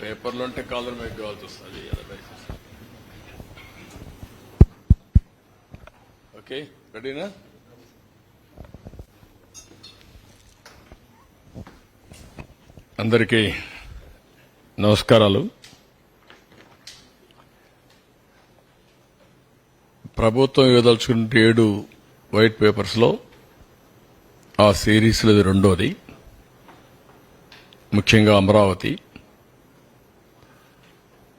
పేపర్లో ఉంటే కాలర్ మీకు కావాల్సి వస్తుంది ఓకే రెడీనా అందరికీ నమస్కారాలు. ప్రభుత్వం ఇవ్వదలుచుకున్న ఏడు వైట్ పేపర్స్లో ఆ సిరీస్లో రెండోది ముఖ్యంగా అమరావతి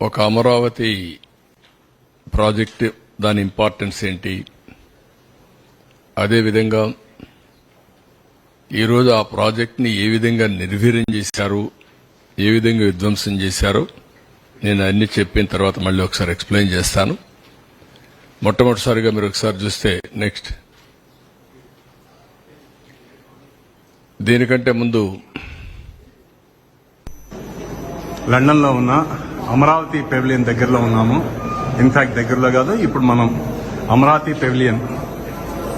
ఒక అమరావతి ప్రాజెక్ట్ దాని ఇంపార్టెన్స్ ఏంటి? అదేవిధంగా ఈరోజు ఆ ప్రాజెక్ట్ని ఏ విధంగా నిర్వీర్యం చేశారు? ఏ విధంగా విధ్వంసం చేశారో? నేను అన్ని చెప్పిన తర్వాత మళ్ళీ ఒకసారి ఎక్స్ప్లెయిన్ చేస్తాను. మొట్టమొదటిసారిగా మీరు ఒకసారి చూస్తే నెక్స్ట్. దీనికంటే ముందు లండన్లో ఉన్న అమరావతి పెవిలియన్ దగ్గరలో ఉన్నాము. ఇన్ఫాక్ట్ దగ్గరలో కాదు ఇప్పుడు మనం అమరావతి పెవిలియన్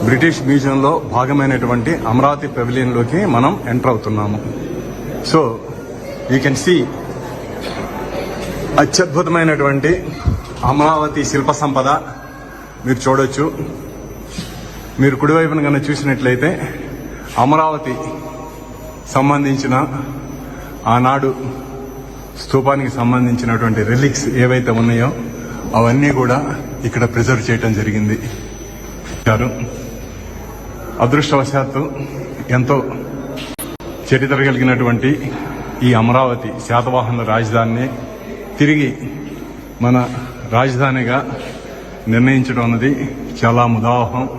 బ్రిటిష్ మ్యూజియంలో భాగమైనటువంటి అమరావతి పెవిలియన్లోకి మనం ఎంటర్ అవుతున్నాము. సో యూ కెన్ సీ అత్యద్భుతమైనటువంటి అమరావతి శిల్ప సంపద మీరు చూడొచ్చు. మీరు కుడివైపున కనుక చూసినట్లయితే అమరావతి సంబంధించిన ఆనాడు స్థూపానికి సంబంధించినటువంటి రిలిక్స్ ఏవైతే ఉన్నాయో అవన్నీ కూడా ఇక్కడ ప్రిజర్వ్ చేయటం జరిగింది. గారు అదృష్టవశాత్తు ఎంతో చరిత్ర కలిగినటువంటి ఈ అమరావతి శాతవాహనుల రాజధానిని తిరిగి మన రాజధానిగా నిర్ణయించడం అన్నది చాలా ముదావహం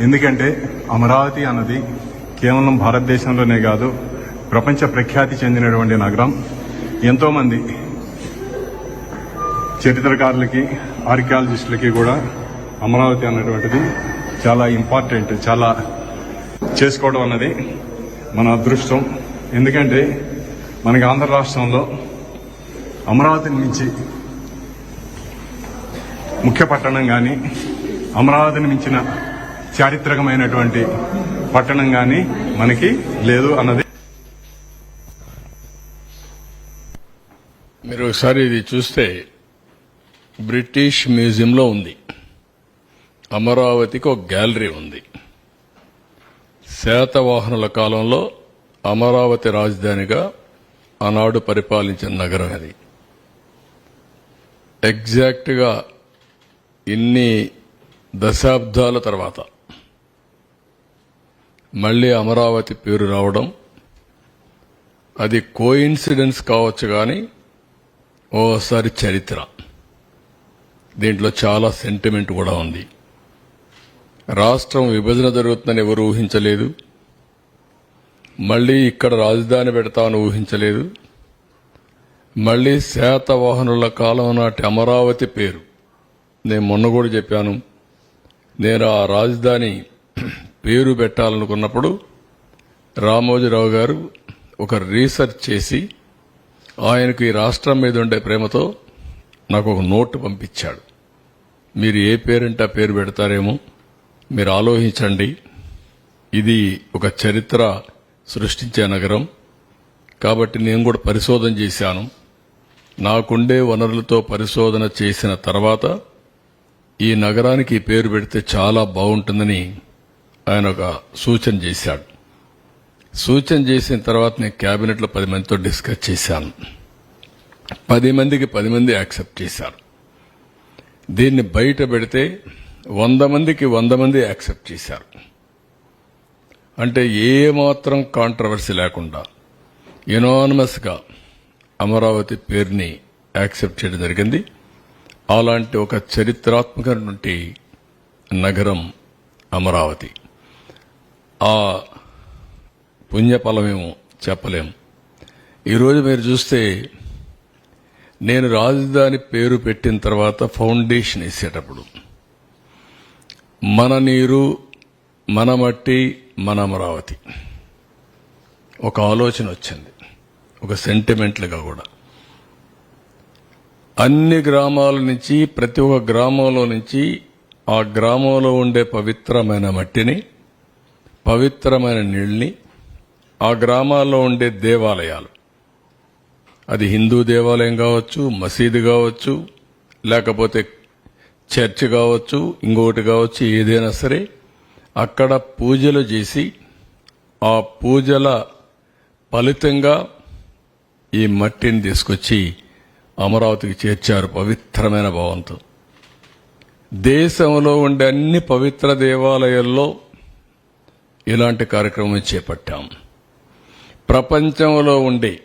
ఎందుకంటే అమరావతి అన్నది కేవలం భారతదేశంలోనే కాదు ప్రపంచ ప్రఖ్యాతి చెందినటువంటి నగరం. ఎంతోమంది చరిత్రకారులకి ఆర్కియాలజిస్టులకి కూడా అమరావతి అన్నటువంటిది చాలా ఇంపార్టెంట్ చాలా చేసుకోవడం అన్నది మన అదృష్టం. ఎందుకంటే మనకి ఆంధ్ర రాష్ట్రంలో అమరావతిని మించి ముఖ్య పట్టణం కానీ అమరావతిని మించిన చారిత్రకమైనటువంటి పట్టణం కానీ మనకి లేదు అన్నది మీరు ఒకసారి ఇది చూస్తే బ్రిటిష్ మ్యూజియంలో ఉంది. అమరావతికి ఒక గ్యాలరీ ఉంది. శాతవాహనుల కాలంలో అమరావతి రాజధానిగా ఆనాడు పరిపాలించిన నగరం అది. ఎగ్జాక్ట్గా ఇన్ని దశాబ్దాల తర్వాత మళ్ళీ అమరావతి పేరు రావడం అది కోయిన్సిడెన్స్ కావచ్చు కానీ ఓసారి చరిత్ర. దీంట్లో చాలా సెంటిమెంట్ కూడా ఉంది. రాష్ట్రం విభజన జరుగుతుందని ఎవరు ఊహించలేదు. మళ్ళీ ఇక్కడ రాజధాని పెడతామని ఊహించలేదు. మళ్ళీ శాతవాహనుల కాలం నాటి అమరావతి పేరు. నేను మొన్న కూడా చెప్పాను. నేను ఆ రాజధాని పేరు పెట్టాలనుకున్నప్పుడు రామోజీరావు గారు ఒక రీసెర్చ్ చేసి ఆయనకు ఈ రాష్ట్రం మీద ఉండే ప్రేమతో నాకు ఒక నోటు పంపించాడు. మీరు ఏ పేరంటే ఆ పేరు పెడతారేమో మీరు ఆలోచించండి. ఇది ఒక చరిత్ర సృష్టించే నగరం. కాబట్టి నేను కూడా పరిశోధన చేశాను. నాకుండే వనరులతో పరిశోధన చేసిన తర్వాత ఈ నగరానికి పేరు పెడితే చాలా బాగుంటుందని ఆయన ఒక సూచన చేశాడు. సూచన చేసిన తర్వాత నేను క్యాబినెట్లో పది మందితో డిస్కస్ చేశాను. పది మందికి పది మంది యాక్సెప్ట్ చేశారు. దీన్ని బయట పెడితే వంద మందికి వంద మంది యాక్సెప్ట్ చేశారు. అంటే ఏమాత్రం కాంట్రవర్సీ లేకుండా యునానమస్గా అమరావతి పేరుని యాక్సెప్ట్ చేయడం జరిగింది. అలాంటి ఒక చరిత్రాత్మకమైనటువంటి నగరం అమరావతి. ఆ పుణ్యఫలమేమో చెప్పలేం ఈరోజు మీరు చూస్తే నేను రాజధాని పేరు పెట్టిన తర్వాత ఫౌండేషన్ వేసేటప్పుడు మన నీరు మన మట్టి మన అమరావతి. ఒక ఆలోచన వచ్చింది. ఒక సెంటిమెంట్లుగా కూడా. అన్ని గ్రామాల నుంచి ప్రతి ఒక్క గ్రామంలో నుంచి ఆ గ్రామంలో ఉండే పవిత్రమైన మట్టిని పవిత్రమైన నీళ్ళని ఆ గ్రామాల్లో ఉండే దేవాలయాలు. అది హిందూ దేవాలయం కావచ్చు మసీదు కావచ్చు లేకపోతే చర్చ్ కావచ్చు ఇంకొకటి కావచ్చు ఏదైనా సరే అక్కడ పూజలు చేసి ఆ పూజల ఫలితంగా ఈ మట్టిని తీసుకొచ్చి అమరావతికి చేర్చారు పవిత్రమైన భావంతో. దేశంలో ఉండే అన్ని పవిత్ర దేవాలయాల్లో ఇలాంటి కార్యక్రమం చేపట్టాం. ప్రపంచంలో ఉండే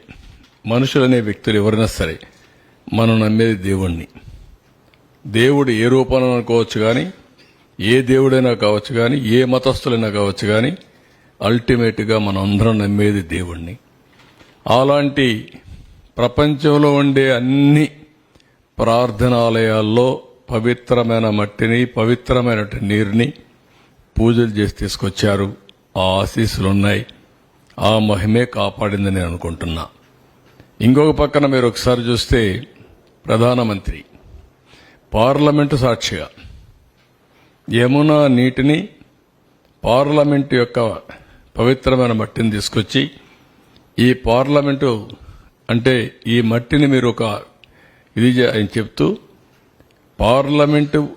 మనుషులనే వ్యక్తులు ఎవరైనా సరే మనం నమ్మేది దేవుణ్ణి. దేవుడు ఏ రూపంలో అనుకోవచ్చు కానీ ఏ దేవుడైనా కావచ్చు కానీ ఏ మతస్థులైనా కావచ్చు కానీ అల్టిమేట్గా మనం అందరం నమ్మేది దేవుణ్ణి. అలాంటి ప్రపంచంలో ఉండే అన్ని ప్రార్థనాలయాల్లో పవిత్రమైన మట్టిని పవిత్రమైన నీరుని పూజలు చేసి తీసుకొచ్చారు. ఆ ఆశీస్సులు ఉన్నాయి. ఆ మహిమే కాపాడింది నేను అనుకుంటున్నా. ఇంకొక పక్కన మీరు ఒకసారి చూస్తే ప్రధానమంత్రి పార్లమెంటు సాక్షిగా. యమునా నీటిని పార్లమెంటు యొక్క పవిత్రమైన మట్టిని తీసుకొచ్చి ఈ పార్లమెంటు అంటే ఈ మట్టిని మీరు ఒక ఇది అని ఆయన చెప్తూ పార్లమెంటు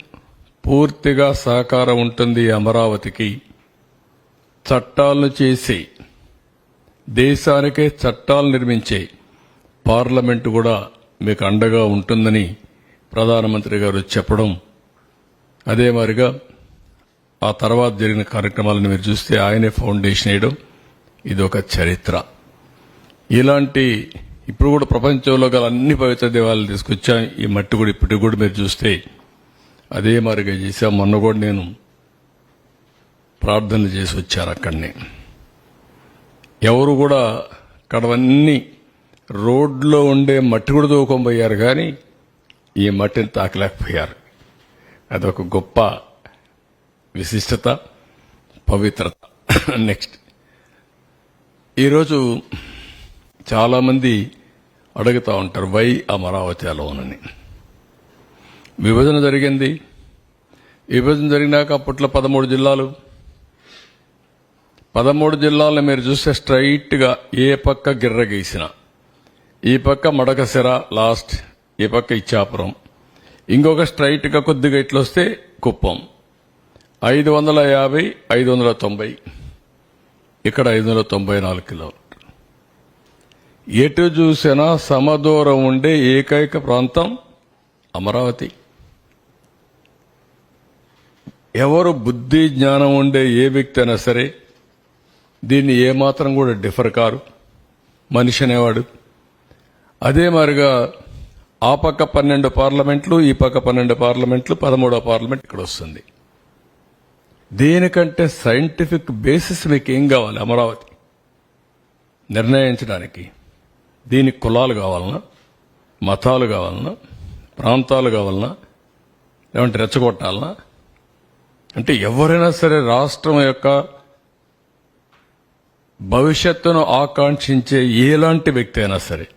పూర్తిగా సహకారం ఉంటుంది అమరావతికి చట్టాలను చేసి దేశానికే చట్టాలు నిర్మించే పార్లమెంటు కూడా మీకు అండగా ఉంటుందని ప్రధానమంత్రి గారు చెప్పడం అదే మాదిరిగా ఆ తర్వాత జరిగిన కార్యక్రమాలను మీరు చూస్తే ఆయనే ఫౌండేషన్ వేయడం ఇది ఒక చరిత్ర. ఇలాంటి ఇప్పుడు కూడా ప్రపంచంలో గల అన్ని పవిత్ర దేవాలయాలు తీసుకొచ్చాం ఈ మట్టి కూడా ఇప్పటికి కూడా మీరు చూస్తే అదే మాదిరిగా చేశాం. మొన్న కూడా నేను ప్రార్థనలు చేసి వచ్చారు అక్కడనే. ఎవరు కూడా కడవన్నీ రోడ్లో ఉండే మట్టి కూడా తోకొనిపోయారు కానీ ఈ మట్టిని తాకలేకపోయారు. అదొక గొప్ప విశిష్టత పవిత్రత. నెక్స్ట్ ఈరోజు చాలామంది అడుగుతూ ఉంటారు వై అమరావతి అలోనని విభజన జరిగింది. విభజన జరిగినాక అప్పట్లో పదమూడు జిల్లాలు పదమూడు జిల్లాలను మీరు చూస్తే స్ట్రైట్గా ఏ పక్క గిర్ర గీసిన ఈ పక్క మడకసిర లాస్ట్ ఈ పక్క ఇచ్చాపురం. ఇంకొక స్ట్రైట్గా కొద్దిగా ఇట్లా వస్తే కుప్పం. ఐదు వందల యాభై ఐదు వందల తొంభై. ఇక్కడ ఐదు వందల తొంభై నాలుగు కిలోమీటర్. ఎటు చూసినా సమదూరం ఉండే ఏకైక ప్రాంతం అమరావతి. ఎవరు బుద్ధి జ్ఞానం ఉండే ఏ వ్యక్తి అయినా సరే దీన్ని ఏమాత్రం కూడా డిఫర్ కారు. మనిషి అనేవాడు. అదే మాదిరిగా ఆ పక్క పన్నెండు పార్లమెంట్లు ఈ పక్క పన్నెండు పార్లమెంట్లు పదమూడో పార్లమెంట్ ఇక్కడ వస్తుంది. దీనికంటే సైంటిఫిక్ బేసిస్ మీకు ఏం కావాలి అమరావతి? నిర్ణయించడానికి దీనికి కులాలు కావాలన్నా మతాలు కావాలన్నా ప్రాంతాలు కావాలన్నా లేవంటే రెచ్చగొట్టాలన్నా అంటే ఎవరైనా సరే రాష్ట్రం యొక్క భవిష్యత్తును ఆకాంక్షించే ఎలాంటి వ్యక్తి అయినా సరే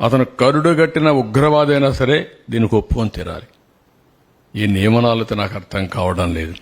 అతను కరుడుగట్టిన ఉగ్రవాదైనా సరే దీనికి ఒప్పుకొని తీరాలి. ఈ నియమనాలతో నాకు అర్థం కావడం లేదు.